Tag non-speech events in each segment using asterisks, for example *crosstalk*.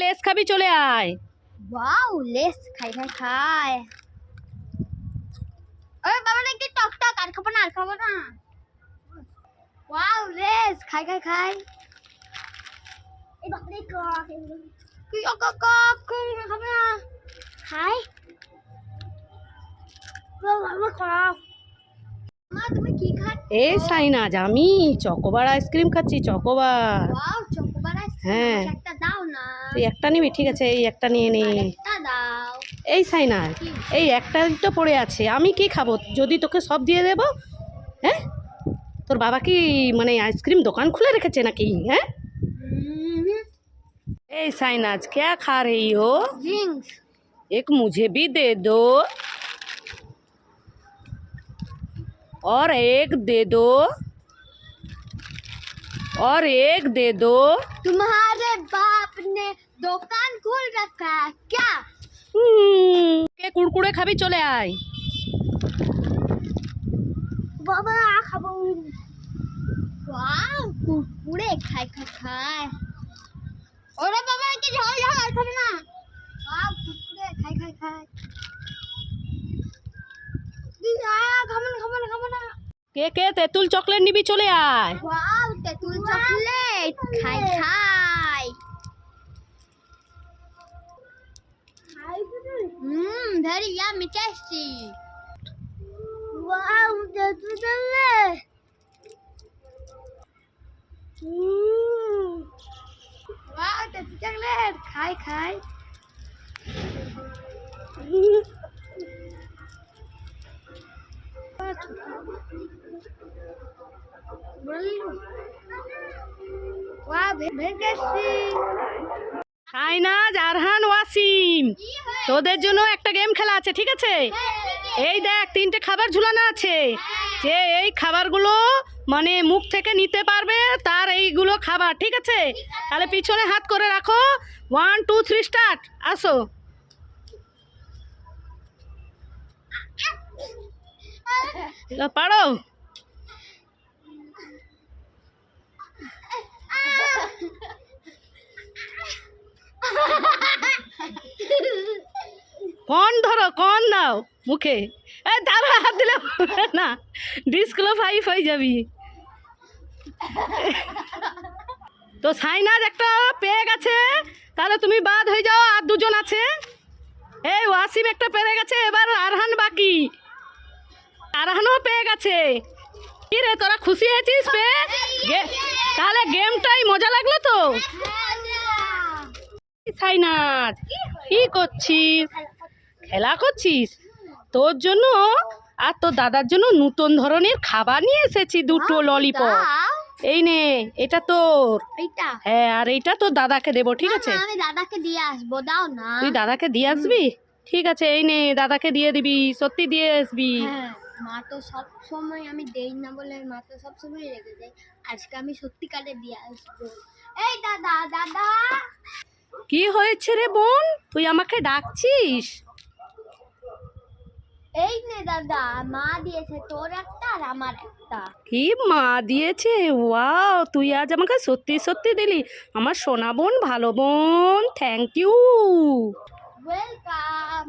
Less খাবি চলে আয়। ওয়াও লেস খাই খাই খাই। ওই বাবা নাকি টক টক আর খাব না আর খাব না। ওয়াও লেস খাই খাই খাই। এই বাবা রে কক কি কক কক কোন খাবে না। খাই। কি এই সাইনাজ আমি চকোবার আইসক্রিম খাচ্ছি চকোবার। চকোবার হ্যাঁ। একটা দাও না তুই একটা নিবি ঠিক আছে এই একটা নিয়ে নে একটা দাও এই সাইনাজ এই একটা তো পড়ে আছে আমি কি খাবো যদি তোকে সব দিয়ে দেবো হ্যাঁ তোর বাবা কি মানে আইসক্রিম দোকান খুলে রেখেছে নাকি হ্যাঁ এই साइनाज क्या खा रही हो জিংস एक मुझे भी दे दो और एक दे दो और एक दे दो तुम्हारे बाप দোকান খুল রাখা ক্যা? কে কুড়কুড়ে খাবি চলে আয়। বাবা খাব। ওয়াও কুড়কুড়ে খাই খাই খাই ওরে বাবা কি ঝাল ঝাল খাবে না। ওয়াও কুড়কুড়ে খাই খাই খাই কে কে তেঁতুল চকলেট নিবি চলে আয়। ওয়াও তেঁতুল চকলেট খাই খাই very yummy, tasty. Wow, তেঁতুল চকলেট ওয়াও তেঁতুল চকলেট খাই খাই। Wow very tasty Sainaz Arhan Wasim. তোদের জন্য একটা গেম খেলা আছে ঠিক আছে? এই দেখ তিনটে খাবার ঝুলানো আছে। যে এই খাবারগুলো মানে মুখ থেকে নিতে পারবে তার এইগুলো খাবার ঠিক আছে? তাহলে পিছনে হাত করে রাখো। ওয়ান টু থ্রি স্টার্ট আসো। *laughs* পারো? কন ধরো কন দাও মুখে। এ দাঁড়া হাত দিলে না। ডিসক্লোফাইভ হয়ে যাবি। তো সাইনাজ একটা পেয়ে গেছে তাহলে তুমি বাদ হয়ে যাও আর দুজন আছে। এই ওয়াসিম একটা পেরে গেছে এবার আরহান বাকি। আরহানও পেয়ে গেছে। কি রে তোরা খুশি হয়েছিস পেয়ে তাহলে গেমটাই মজা লাগল তো? সাইনাজ কি করছিস? খেলা করছিস? তোর জন্য আর তোর দাদার জন্য নতুন ধরনের খাবার নিয়ে এসেছি দুটো ললিপপ এই নে এটা তোর। হ্যাঁ আর এইটা তোর দাদাকে দেবো ঠিক আছে? আমি দাদাকে দিয়ে আসব দাও না। তুই দাদাকে দিয়ে আসবি? ঠিক আছে এই নে দাদাকে দিয়ে দিবি সত্যি দিয়ে আসবি। হ্যাঁ মা তো সব সময় আমি দেই না বলে মা তো সব সময় যায় আজকে আমি সত্যিকারে দিয়ে আসব। এই দাদা দাদা। কি হয়েছে রে বোন? তুই আমাকে ডাকছিস? এই নে দাদা মা দিয়েছে তোর একটা আর আমার একটা। কি মা দিয়েছে? ওয়াও তুই আজ আমাকে সত্যি সত্যি দিলি। আমার সোনা বোন ভালো বোন থ্যাংক ইউ ওয়েলকাম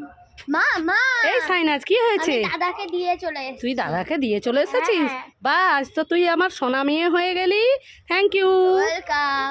মা মা। এই সাইনাজ কি হয়েছে? দাদাকে দিয়ে চলে তুই দাদাকে দিয়ে চলে এসেছিস? হ্যাঁ। বাস তো তুই আমার সোনা মেয়ে হয়ে গেলি। Thank you welcome